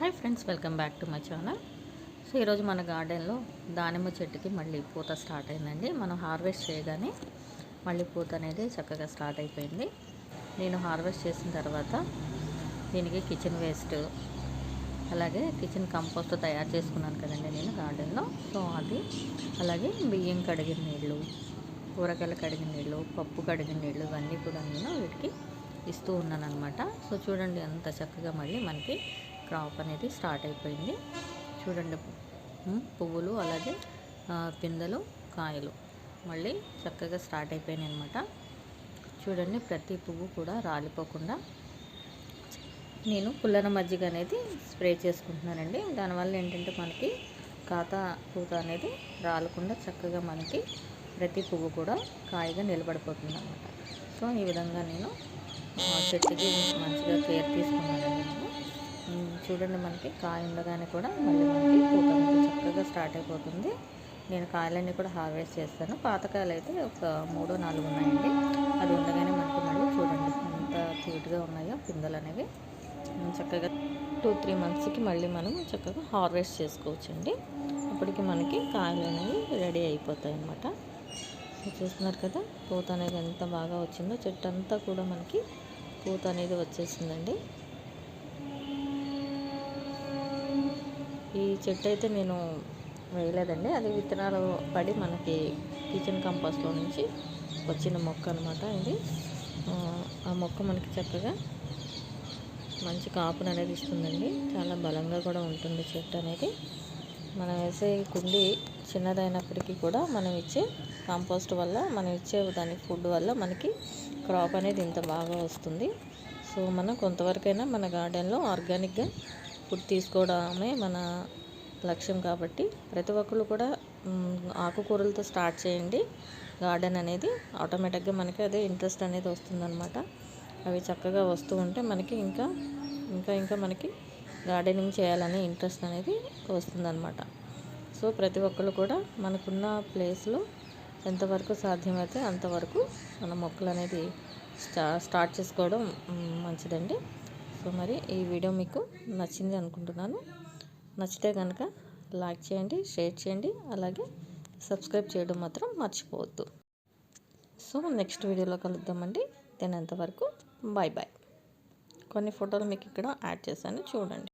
Hi friends welcome back to my channel. So ఈరోజు మన గార్డెన్లో దానిమ్మ చెట్టుకి మళ్ళీ పూత స్టార్ట్ అయిందండి. మనం హార్వెస్ట్ చేయగానే మళ్ళీ పూత అనేది చక్కగా స్టార్ట్ అయిపోయింది. నేను హార్వెస్ట్ చేసిన తర్వాత దీనికి కిచెన్ వేస్ట్ అలాగే కిచెన్ కంపోస్ట్ తయారు చేసుకున్నాను కదండి నేను గార్డెన్లో. సో అది అలాగే బియ్యం కడిగిన నీళ్ళు కూరగాయలు కడిగిన నీళ్ళు పప్పు కడిగిన నీళ్ళు ఇవన్నీ కూడా నేను వీటికి ఇస్తూ ఉన్నాను అనమాట సో చూడండి అంత చక్కగా మళ్ళీ మనకి క్రాప్ అనేది స్టార్ట్ అయిపోయింది. చూడండి పువ్వులు అలాగే పిందెలు కాయలు మళ్ళీ చక్కగా స్టార్ట్ అయిపోయినాయి అనమాట చూడండి ప్రతి పువ్వు కూడా రాలిపోకుండా నేను పుల్లన మజ్జిగ అనేది స్ప్రే చేసుకుంటున్నానండి. దానివల్ల ఏంటంటే మనకి కాత పూత అనేది రాలకుండా చక్కగా మనకి ప్రతి పువ్వు కూడా కాయగా నిలబడిపోతుంది అనమాట సో ఈ విధంగా నేను చెట్టుకి మంచిగా కేర్ తీసుకున్నానండి. చూడండి మనకి కాయ ఉండగానే కూడా మళ్ళీ మనకి పూత అనేది చక్కగా స్టార్ట్ అయిపోతుంది. నేను కాయలన్నీ కూడా హార్వెస్ట్ చేస్తాను. పాతకాయలు అయితే ఒక మూడు నాలుగు ఉన్నాయండి. అది ఉండగానే మనకి మళ్ళీ చూడండి ఎంత క్యూట్గా ఉన్నాయో పిందెలు అనేవి చక్కగా టూ త్రీ మంత్స్కి మళ్ళీ మనం చక్కగా హార్వెస్ట్ చేసుకోవచ్చండి. అప్పటికి మనకి కాయలు అనేవి రెడీ అయిపోతాయి అన్నమాట చూస్తున్నారు కదా పూత అనేది ఎంత బాగా వచ్చిందో చెట్టు అంతా కూడా మనకి పూత అనేది వచ్చేసిందండి. చెట్టు అయితే నేను వేయలేదండి. అది విత్తనాలు పడి మనకి కిచెన్ కంపోస్ట్లో నుంచి వచ్చిన మొక్క అనమాట ఇది. ఆ, మొక్క మనకి చక్కగా మంచి కాపును అనేది ఇస్తుందండి. చాలా బలంగా కూడా ఉంటుంది చెట్టు అనేది. మనం వేసే కుండి చిన్నదైనప్పటికీ కూడా మనం ఇచ్చే కంపోస్ట్ వల్ల మనం ఇచ్చే దాని ఫుడ్ వల్ల మనకి క్రాప్ అనేది ఇంత బాగా వస్తుంది. సో మనం కొంతవరకైనా మన గార్డెన్లో ఆర్గానిక్గా ఫుడ్ తీసుకోవడమే మన లక్ష్యం కాబట్టి ప్రతి ఒక్కరు కూడా ఆకుకూరలతో స్టార్ట్ చేయండి. గార్డెన్ అనేది ఆటోమేటిక్గా మనకి అదే ఇంట్రెస్ట్ అనేది వస్తుందన్నమాట. అవి చక్కగా వస్తూ ఉంటే మనకి ఇంకా ఇంకా ఇంకా మనకి గార్డెనింగ్ చేయాలనే ఇంట్రెస్ట్ అనేది వస్తుందన్నమాట. సో ప్రతి ఒక్కరు కూడా మనకున్న ప్లేస్లో ఎంతవరకు సాధ్యమైతే అంతవరకు మన మొక్కలు అనేది స్టా స్టార్ట్ చేసుకోవడం మంచిదండి. సో మరి ఈ వీడియో మీకు నచ్చింది అనుకుంటున్నాను. నచ్చితే కనుక లైక్ చేయండి షేర్ చేయండి అలాగే సబ్స్క్రైబ్ చేయడం మాత్రం మర్చిపోవద్దు. సో నెక్స్ట్ వీడియోలో కలుద్దామండి. తినేంతవరకు బాయ్ బాయ్ కొన్ని ఫోటోలు మీకు ఇక్కడ యాడ్ చేశాను చూడండి.